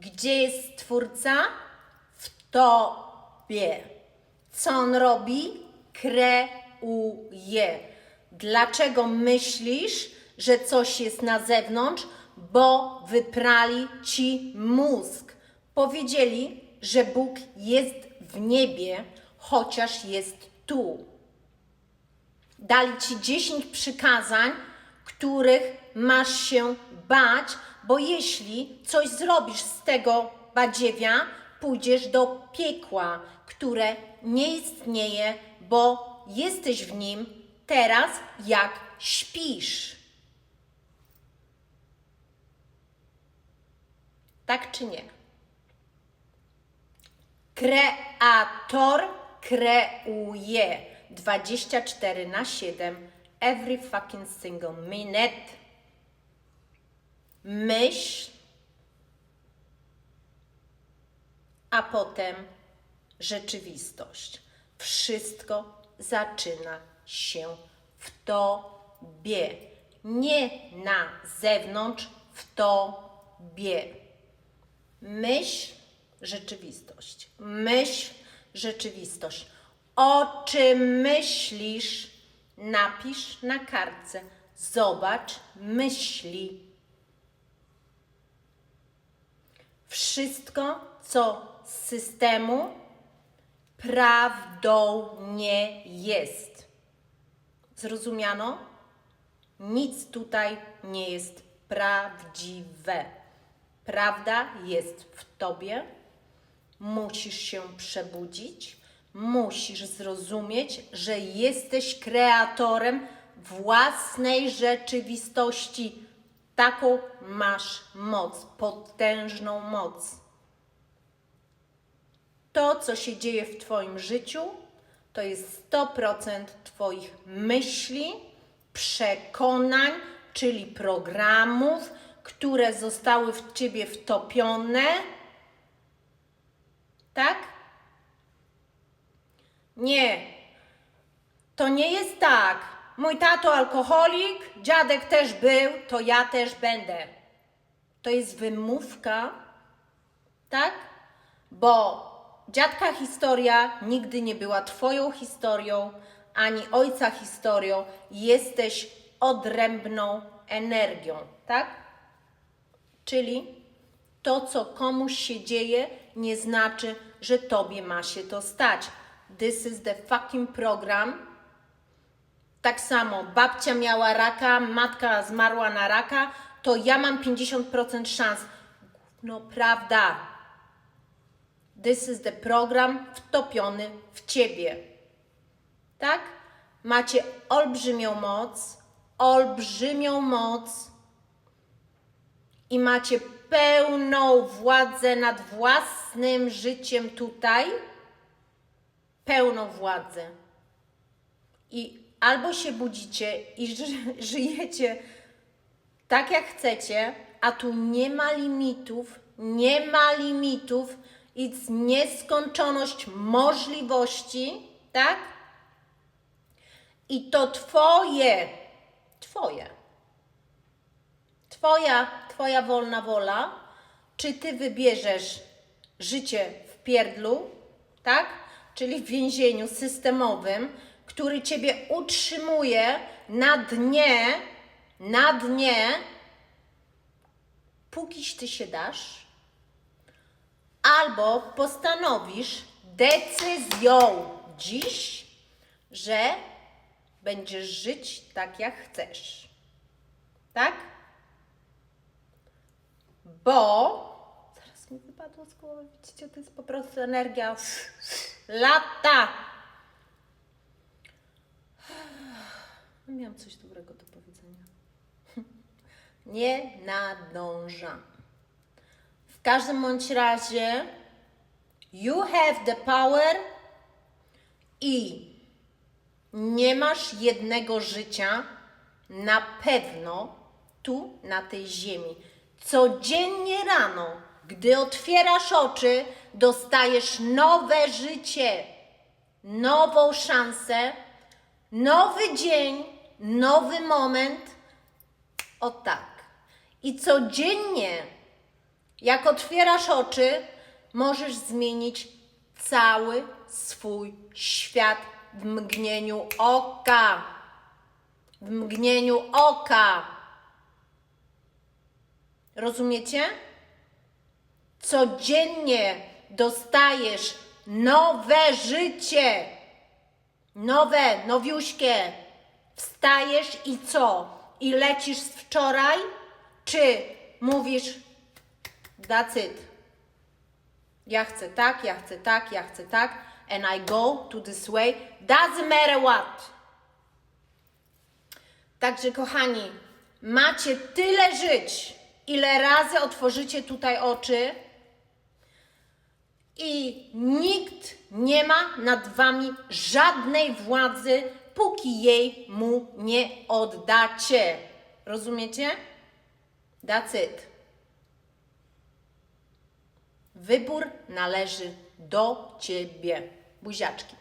Gdzie jest Stwórca? W Tobie. Co On robi? Kreuje. Dlaczego myślisz, że coś jest na zewnątrz? Bo wyprali Ci mózg. Powiedzieli, że Bóg jest w niebie, chociaż jest tu. Dali Ci 10 przykazań, których masz się bać, bo jeśli coś zrobisz z tego badziewia, pójdziesz do piekła, które nie istnieje, bo jesteś w nim teraz, jak śpisz. Tak czy nie? Kreator kreuje 24 na 7 every fucking single minute. Myśl, a potem rzeczywistość. Wszystko zaczyna się w tobie, nie na zewnątrz, w tobie. Myśl, rzeczywistość. Myśl, rzeczywistość. O czym myślisz? Napisz na kartce. Zobacz myśli. Wszystko, co z systemu, prawdą nie jest. Zrozumiano? Nic tutaj nie jest prawdziwe. Prawda jest w tobie. Musisz się przebudzić. Musisz zrozumieć, że jesteś kreatorem własnej rzeczywistości. Taką masz moc, potężną moc. To, co się dzieje w Twoim życiu, to jest 100% Twoich myśli, przekonań, czyli programów, które zostały w Ciebie wtopione. Tak? Nie. To nie jest tak. Mój tato alkoholik, dziadek też był, to ja też będę. To jest wymówka, tak? Bo dziadka historia nigdy nie była Twoją historią, ani ojca historią. Jesteś odrębną energią, tak? Czyli to, co komuś się dzieje, nie znaczy, że Tobie ma się to stać. This is the fucking program. Tak samo babcia miała raka, matka zmarła na raka, to ja mam 50% szans. No prawda. This is the program wtopiony w ciebie. Tak? Macie olbrzymią moc, olbrzymią moc i macie pełną władzę nad własnym życiem tutaj, pełną władzę. I albo się budzicie i ży- żyjecie tak jak chcecie, a tu nie ma limitów, nie ma limitów, jest nieskończoność możliwości, tak? I to Twoje, Twoje, Twoja, Twoja wolna wola, czy Ty wybierzesz życie w pierdlu, tak? Czyli w więzieniu systemowym, który Ciebie utrzymuje na dnie, na dnie, pókiś Ty się dasz, albo postanowisz decyzją dziś, że będziesz żyć tak, jak chcesz. Tak? Bo. Zaraz mi wypadło z głowy, widzicie, to jest po prostu energia. Lata! Coś dobrego do powiedzenia. Nie nadążam. W każdym bądź razie, you have the power i nie masz jednego życia na pewno tu na tej ziemi. Codziennie rano, gdy otwierasz oczy, dostajesz nowe życie, nową szansę, nowy dzień, nowy moment. O tak. I codziennie Jak otwierasz oczy, możesz zmienić cały swój świat w mgnieniu oka. W mgnieniu oka. Rozumiecie? Codziennie dostajesz nowe życie. Nowe, nowiuśkie. Wstajesz i co? I lecisz z wczoraj? Czy mówisz, it. Ja chcę tak, ja chcę tak, ja chcę tak, and I go to this way, doesn't matter what. Także kochani, macie tyle żyć, ile razy otworzycie tutaj oczy i nikt nie ma nad wami żadnej władzy, póki jej mu nie oddacie. Rozumiecie? That's it. Wybór należy do ciebie. Buziaczki.